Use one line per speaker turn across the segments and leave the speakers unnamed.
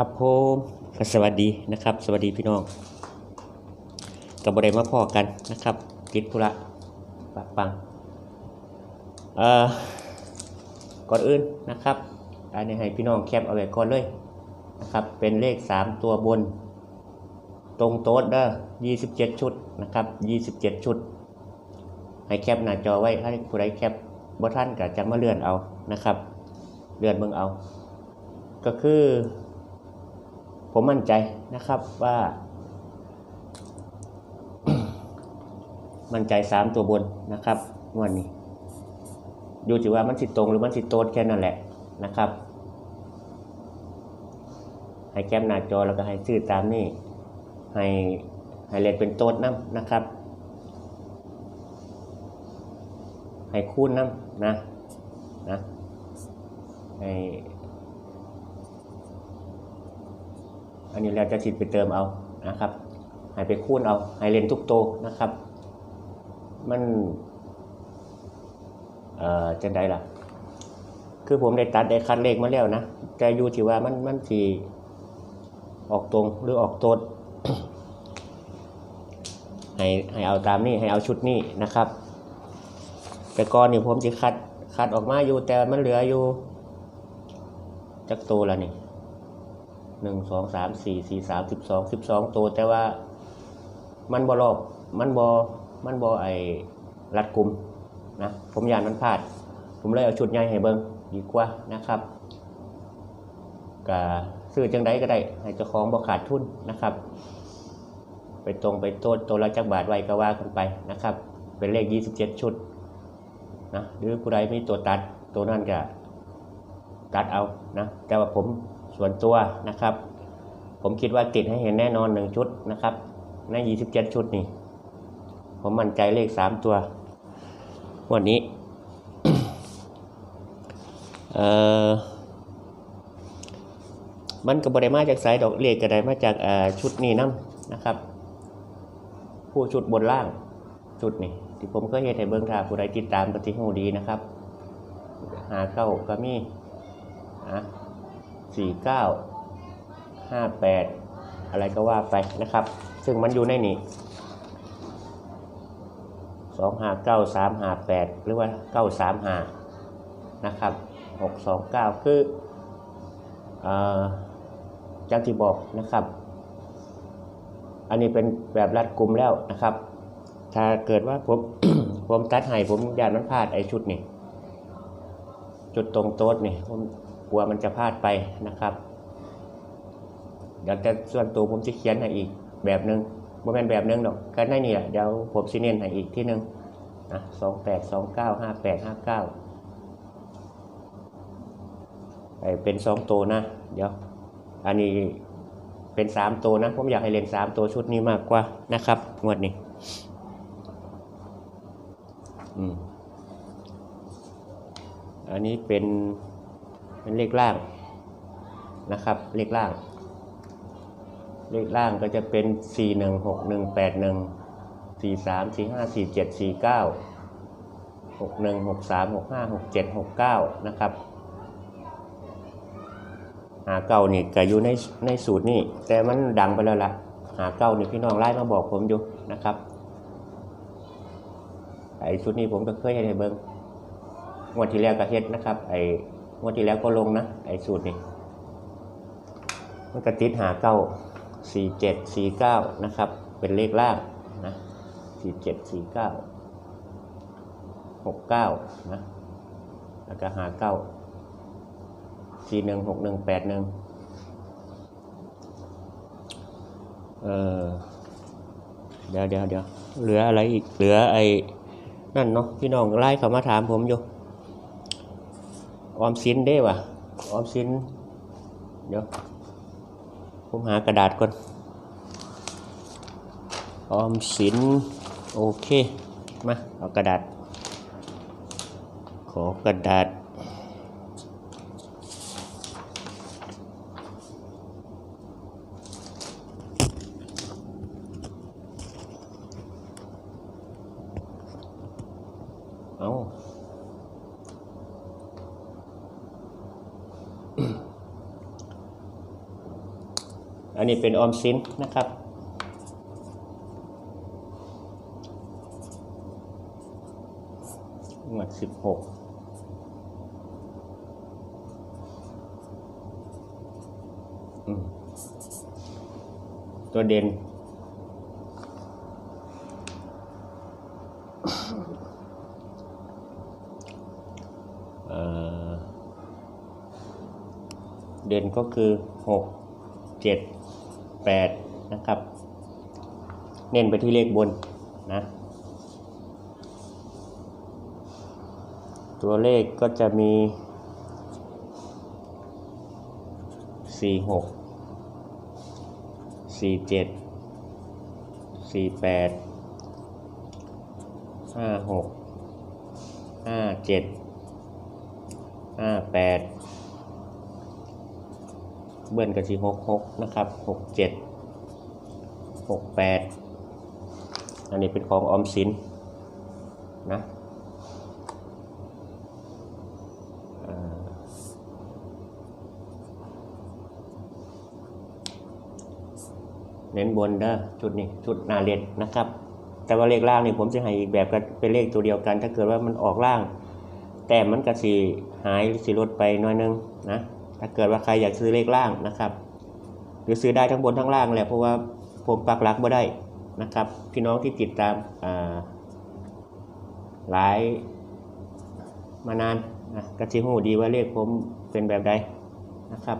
ครับผมสวัสดีนะครับ สวัสดีพี่น้องกับบริมาพ่อกันนะครับกิจธุระปะปังเอ่อก่อนอื่นนะครับอันนี้ให้พี่น้องแคปเอาไว้ก่อนเลยนะครับ เป็นเลข 3 ตัวบน ตรงโต๊ดเด้อ27 ชุดนะครับ 27 ชุด ให้แคปหน้าจอไว้ถ้าผู้ใดแคปบ่ท่านก็จะมาเลื่อนเอานะครับ เลื่อนเบิ่งเอา ก็คือ ผมมั่นใจนะครับว่า มั่นใจสามตัวบนนะครับงวันนี้อยู่ที่ว่ามันสิตรงหรือมันสิโตดแค่นั้นแหละนะครับ ให้แคปหน้าจอแล้วก็ให้ชื่อตามนี้ให้ให้เลนเป็นโต๊ดน้ำนะครับ ให้คูณน้ำนะนะให้ อันนี้เราจะฉีดไปเติมเอานะครับให้ไปคูณเอาให้เล่นทุกโตนะครับ มันเอ่อจะได้ล่ะคือผมได้ตัดได้คัดเลขมาแล้วนะแต่อยู่ที่ว่ามันมันสีออกตรงหรือออกโตดให้ให้เอาตามนี้ให้เอาชุดนี้นะครับ แต่ก่อนนี่ผมจะคัดคัดออกมาอยู่แต่มันเหลืออยู่จักโตวละนี่ หนึ่งสองสามสี่สี่สามสิบสองสิบสองตัวแต่ว่ามันบอรอบมันบอมันบอไอรัดกลุ่มนะผมยานมันพลาด ผมเลยเอาชุดใหญ่ให้เบิ้งดีกว่านะครับก็ซื้อจังไดก็ได้ ให้เจ้าของบ่ขาดทุนนะครับ ไปตรงไปโต้นตัวละจักบาทไว้ก็ว่ากันไปนะครับ เป็นเลข 27 ชุดนะหรือผู้ใดมีตัวตัดตัวนั้นก็ตัดเอานะแต่ว่าผม ส่วนตัวนะครับ ผมคิดว่าติดให้เห็นแน่นอนหนึ่งชุดนะครับใน27ชุดนี่ผมมั่นใจเลข3ตัว วันนี้เอ่อมันก็บริมาจากสายดอกเลขก็ไดมาจากชุดนี้นํนะครับ ผู้ชุดบนล่างชุดนี่ที่ผมก็เห็นให้เบิ้องท่าผู้ใดติดตามปฏิหูดีนะครับ หาเข้าก็มีอะ สี่เก้าห้าแปดอะไรก็ว่าไปนะครับ ซึ่งมันอยู่ในนี้สองห้าเก้าสามห้าแปดหรือว่าเก้าสามห้านะครับหกสองเก้าคือเอ่อจังที่บอกนะครับ อันนี้เป็นแบบรัดกลุ่มแล้วนะครับ ถ้าเกิดว่าผมผมตัดให้ผมยานมันพลาดไอชุดนี่ จุดตรงโต๊ดนี่ผม กลัวมันจะพลาดไปนะครับเดี๋ยวแต่ส่วนตัวผมจะเขียนให้อีกแบบหนึ่งบ่แม่นแบบหนึ่งดอกก็ได้นี่แหละเดี๋ยวผมสิเน้นให้อีกที่หนึ่งนะสองแปดสองเก้าห้าแปดห้าเก้าไปเป็นสองตัวนะ เดี๋ยว อันนี้เป็นสามตัวนะ ผมอยากให้เล่นสามตัวชุดนี้มากกว่านะครับ งวดนี้อืมอันนี้เป็น เป็นเลขล่างนะครับเลขล่าง เลขล่างก็จะเป็น 4 1 6 1 8 1 4 3 4 5 4 7 4 9 6 1 6 3 6 5 6 7 6 9 นะครับหาเก้านี่ก็อยู่ในในสูตรนี่แต่มันดังไปแล้วล่ะ หาเก้านี่พี่น้องไล่มาบอกผมอยู่นะครับไอ้ชุดนี้ผมก็เคยให้เบิ้งงวดที่แล้วก็เฮ็ดนะครับไอ้ วดที่แล้วก็ลงนะ ไอ้สูตรนี่มันก็ติดหาเก้าสี่เจ็ดสี่เก้านะครับ เป็นเลขล่างนะสี่เจ็ดสี่เก้าหกเก้านะแล้วก็หาเก้าสี่หนึ่งหกหนึ่งแปดหนึ่งเออเดี๋ยวเดี๋ยวเดี๋ยวเหลืออะไรอีกเหลือไอ้นั่นเนาะพี่น้องไล่เขามาถามผมอยู่ ออมสินได้วะออมสิน เดี๋ยว ผมหากระดาษก่อน ออมสิน โอเค มา เอากระดาษ ขอกระดาษ เอา อั นนี้เป็นออมสินนะครับงวดสิบหกตัวเด่นเด่นก็คือหก 8นะครับ เน้นไปที่เลขบนนะตัวเลขก็จะมี 46 47 48 56 57 58 เบิ้ลกับสี่หกหกนะครับหกเจ็ดหกแปดอันนี้เป็นของออมสินนะเน้นบนเด้อชุดนี้ชุดหนาเล็ดนะครับ แต่ว่าเลขล่างนี่ผมจะให้อีกแบบกันเป็นเลขตัวเดียวกัน ถ้าเกิดว่ามันออกล่าง แต่มันก็สีหายหรือสีลดไปน้อยนึงนะ ถ้าเกิดว่าใครอยากซื้อเลขล่างนะครับ หรือซื้อได้ทั้งบนทั้งล่างแหละเพราะว่าผมปักหลักบ่ได้นะครับ พี่น้องที่ติดตามอ่าหลายมานานนะก็สิหูดีว่าเลขผมเป็นแบบใดนะครับ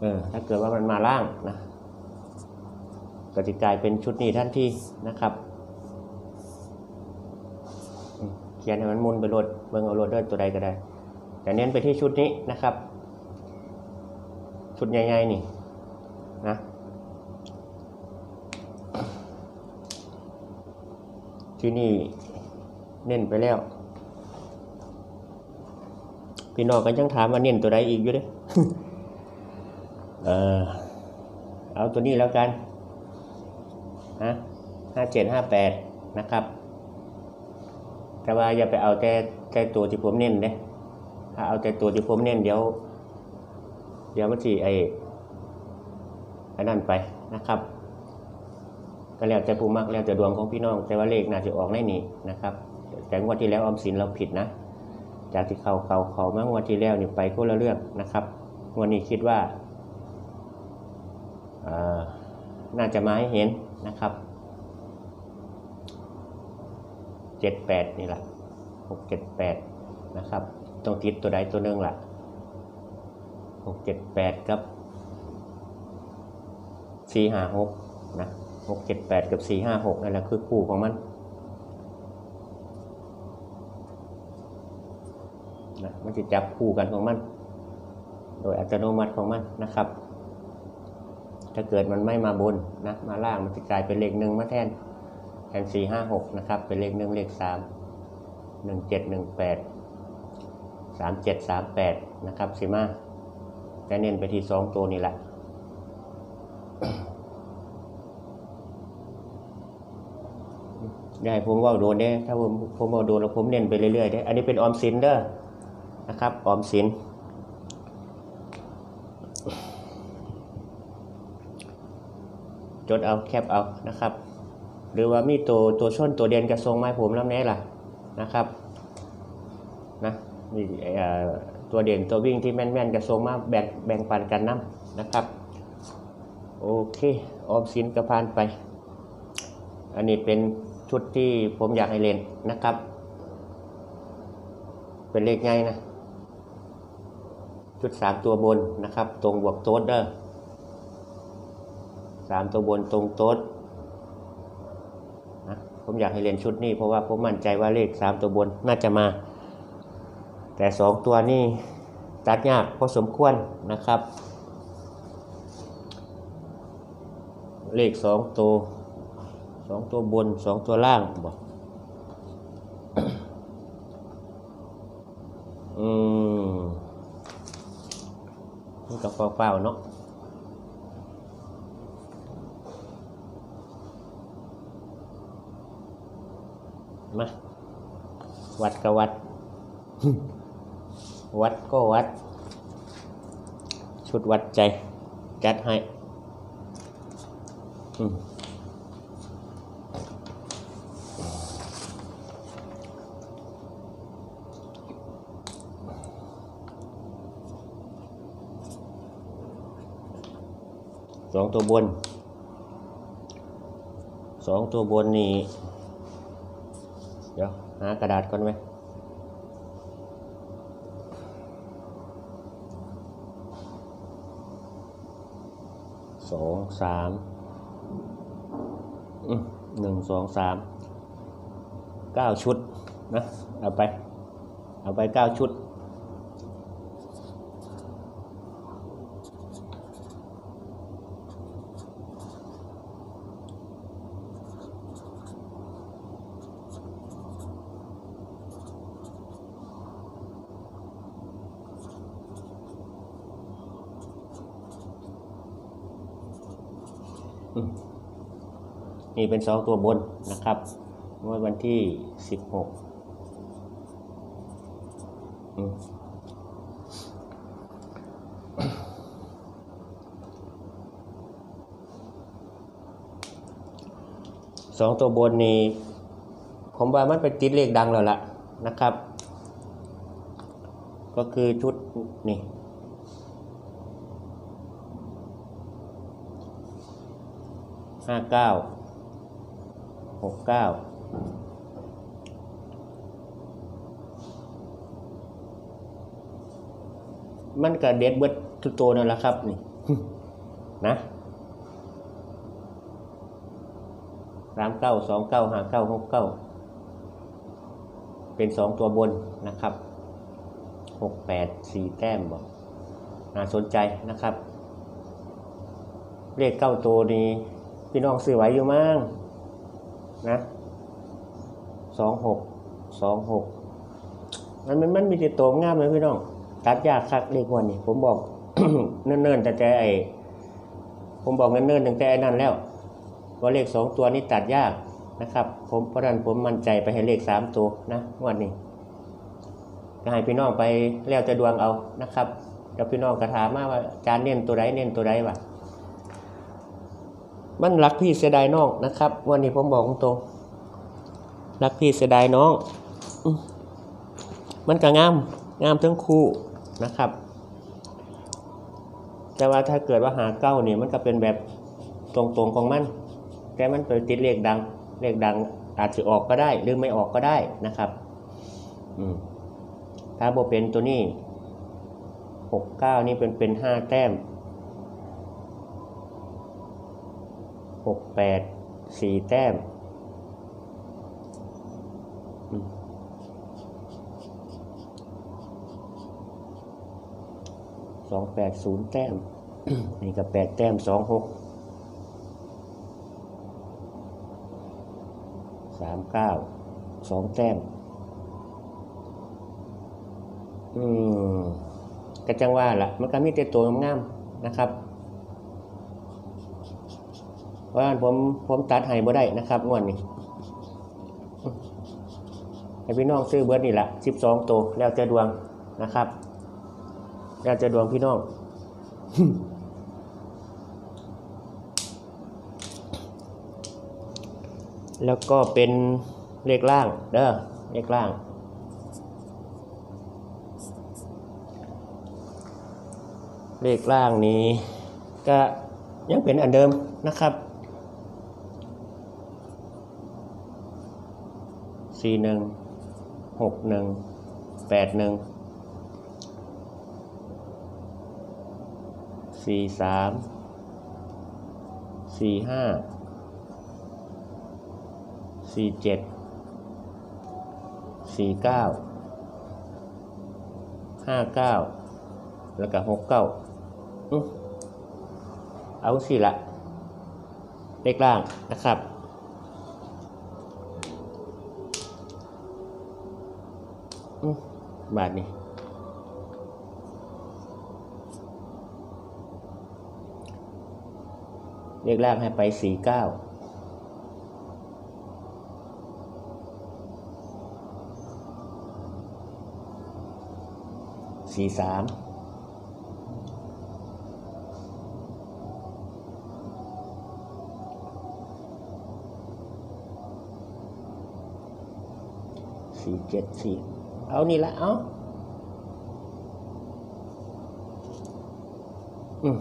เออถ้าเกิดว่ามันมาล่างนะก็จะกลายเป็นชุดนี้ท่านที่นะครับอืมเขียนให้มันมุนไปโหลดเบิ่งเอาโหลดเด้ตัวใดก็ได้ แต่เน้นไปที่ชุดนี้นะครับ ชุดใหญ่ๆนี่นะที่นี่เน้นไปแล้ว พี่น้องก็ยังถามว่าเน้นตัวใดอีกอยู่เด้เออเอาตัวนี้แล้วกันนะห้าเจ็ดห้าแปดนะครับ แต่ว่าอย่าไปเอาแต่แต่ตัวที่ผมเน้นเด้ถ้าเอาแต่ตัวที่ผมเน้นเดี๋ยว เดี๋ยวมันสิไอ้ไอ้นั่นไปนะครับ ก็แล้วแต่ผู้มักแล้วแต่ดวงของพี่น้อง แต่ว่าเลขน่าจะออกในนี้นะครับ แต่งวดที่แล้วออมสินเราผิดนะ จากที่เขาเขาเขามางวดที่แล้วนี่ไปคนละเรื่องนะครับงวดนี้คิดว่าน่าจะมาให้เห็นนะครับเจ็ดแปดนี่แหละหกเจ็ดแปดนะครับ ต้องติดตัวใดตัวหนึ่งละหกเจ็ดแปดกับสี่ห้าหกนะหกเจ็ดแปดกับสี่ห้าหกนั่นแหละคือคู่ของมันนะมันจะจับคู่กันของมัน โดยอัตโนมัติของมันนะครับ ถ้าเกิดมันไม่มาบนนะมาล่างมันจะกลายเป็นเลขหนึ่งมาแทน แทนสี่ห้าหกนะครับ เป็นเลขหนึ่งเลขสามหนึ่งเจ็ดหนึ่งแปดสามเจ็ดสามแปดนะครับสิมาแต่เน้นไปที่สองตัวนี่แหละได้ผมว่าโดนได้ถ้าผมผมว่าโดนแล้วผมเน้นไปเรื่อยๆได้อันนี้เป็นออมสินเด้อนะครับออมสินจดเอาแคปเอานะครับ หรือว่ามีตัวตัวชนตัวเด่นกระทรงไม้ผมแล้วแน่ล่ะนะครับนะมีเอ่อตัวเด่นตัววิ่งที่แม่นๆกระทรงมาแบ่งแบ่งปันกันน้ำนะครับโอเคออมสินกระพานไป อันนี้เป็นชุดที่ผมอยากให้เล่นนะครับ เป็นเลขไงนะชุดสามตัวบนนะครับ ตรงบวกโต๊ดเด้อสามตัวบนตรงโต๊ด ผมอยากให้เรียนชุดนี้เพราะว่าผมมั่นใจว่าเลขสามตัวบนน่าจะมา แต่สองตัวนี่ตัดยากพอสมควรนะครับ เลขสองตัวสองตัวบนสองตัวล่างบอกอืมนี่ก็เปล่าๆเนาะ มาวัดก็วัด วัดก็วัด ชุดวัดใจ จัดให้สองตัวบนสองตัวบนนี่ เดี๋ยวหากระดาษก่อนไหมสองสามอืมหนึ่งสองสามเก้าชุดนะเอาไป เอาไปเก้าชุด นี่เป็นสองตัวบนนะครับงวดวันที่สิบหกสองตัวบนนี่ผมว่ามันเป็นติดเลขดังแล้วล่ะนะครับ ก็คือชุดนี่ ห้าเก้าหกเก้ามันก็เด็ดเบิดทุกตัวนั่นแหละครับนี่นะสามเก้าสองเก้าห้าเก้าหกเก้าเป็นสองตัวบนนะครับหกแปดสี่แต้มบอกน่าสนใจนะครับ เลขเก้าตัวนี้ พี่น้องซื้อไหวอยู่มั้งนะสองหกสองหกมันมันมันมีแต่ตัวงามเลยพี่น้อง ตัดยากคักเลขวันนี้ผมบอกเนิ่นๆแต่แต่ไอผมบอกเนิ่นๆตั้งแต่นั่นแล้วว่าเลขสองตัวนี้ตัดยากนะครับ ผมเพราะนั้นผมมั่นใจไปให้เลขสามตัวนะวันนี้ก็ให้พี่น้องไปแล้วจะดวงเอานะครับเดี๋ยวพี่น้องกระถามมาว่าจานเน้นตัวใดเน้นตัวใดวะ มันรักพี่เสียดายน้องนะครับ วันนี้ผมบอกตรงๆรักพี่เสียดายน้อง มันก็งามงามทั้งคู่นะครับ แต่ว่าถ้าเกิดว่าหาเก้าเนี่ยมันก็เป็นแบบตรงๆของมัน แต่มันไปติดเลขดังเลขดังอาจจะออกก็ได้ หรือไม่ออกก็ได้นะครับถ้าโบเป็นตัวนี้หกเก้านี่เป็นเป็นห้าแต้ม หกแปดสี่แต้ม สองแปดศูนย์แต้ม นี่ก็แปดแต้มสองหก สามเก้า สองแต้ม อืมก็จังว่าล่ะมันก็มีแต่ตัวงามๆนะครับเพ ราะฉะนั้นผมผมตัดให้บ่ได้นะครับงวดนี้ให้พี่น้องซื้อเบิร์ดนี่แหละสิบสองตัวแล้วจะดวงนะครับ แล้วจะดวงพี่น้องแล้วก็เป็นเลขล่างเด้อเลขล่าง เลขล่างนี้ ก็ยังเป็นอันเดิมนะครับ สี่หนึ่งหกหนึ่งแปดหนึ่งสี่สามสี่ห้าสี่เจ็ดสี่เก้าห้าเก้าแล้วก็หกเก้าอื้อเอาสิละเลขล่างนะครับ บาทนี่เรียกล่างให้ไปสี่เก้าสี่สามสี่เจ็ดสี่ เอานี่ละเอาอืม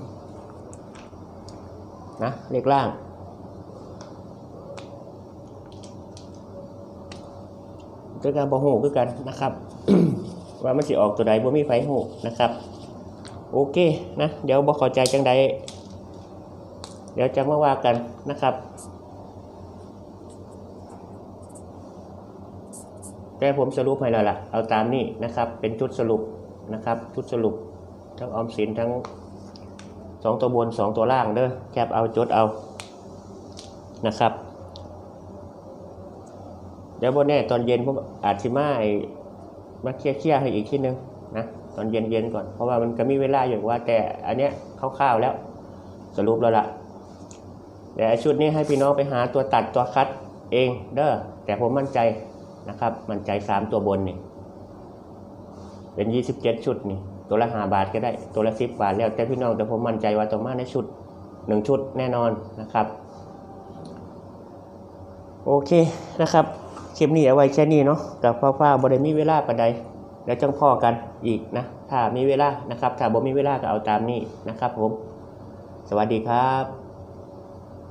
นะเลขล่างด้วยการบอหูคือกันนะครับ ว่ามันสิออกตัวใดบ่มีไฟหูนะครับ โอเคนะ เดี๋ยวบ่เข้าใจจังใดเดี๋ยวจะมาว่ากันนะครับ แต่ผมสรุปให้แล้วล่ะ เอาตามนี้นะครับ เป็นชุดสรุปนะครับ ชุดสรุป ทั้งออมสินทั้งสองตัวบนสองตัวล่างเด้อแคปเอาจดเอานะครับ เดี๋ยวบนแน่ตอนเย็นผมอาจสิมาไอ้มาเคลียร์ๆให้อีกทีนึงนะตอนเย็นๆก่อน เพราะว่ามันก็มีเวลาอยู่ว่า แต่อันเนี้ยคร่าวๆแล้ว สรุปแล้วล่ะเดี๋ยวไอ้ชุดนี้ให้พี่น้องไปหาตัวตัดตัวคัดเองเด้อแต่ผมมั่นใจ นะครับ มันใจสามตัวบนนี่เป็นยี่สิบเจ็ดชุดนี่ตัวละห้าบาทก็ได้ตัวละสิบบาทแล้วแต่พี่น้องแต่ผมมั่นใจว่าต้องมาในชุดหนึ่งชุดแน่นอนนะครับโอเคนะครับคลิปนี้เอาไว้แค่นี้เนาะกับฟ้าๆบริมีเวลาประใดแล้วจังพ่อกันอีกนะ ถ้ามีเวลานะครับ ถ้าบ่มีเวลาก็เอาตามนี้นะครับผม สวัสดีครับ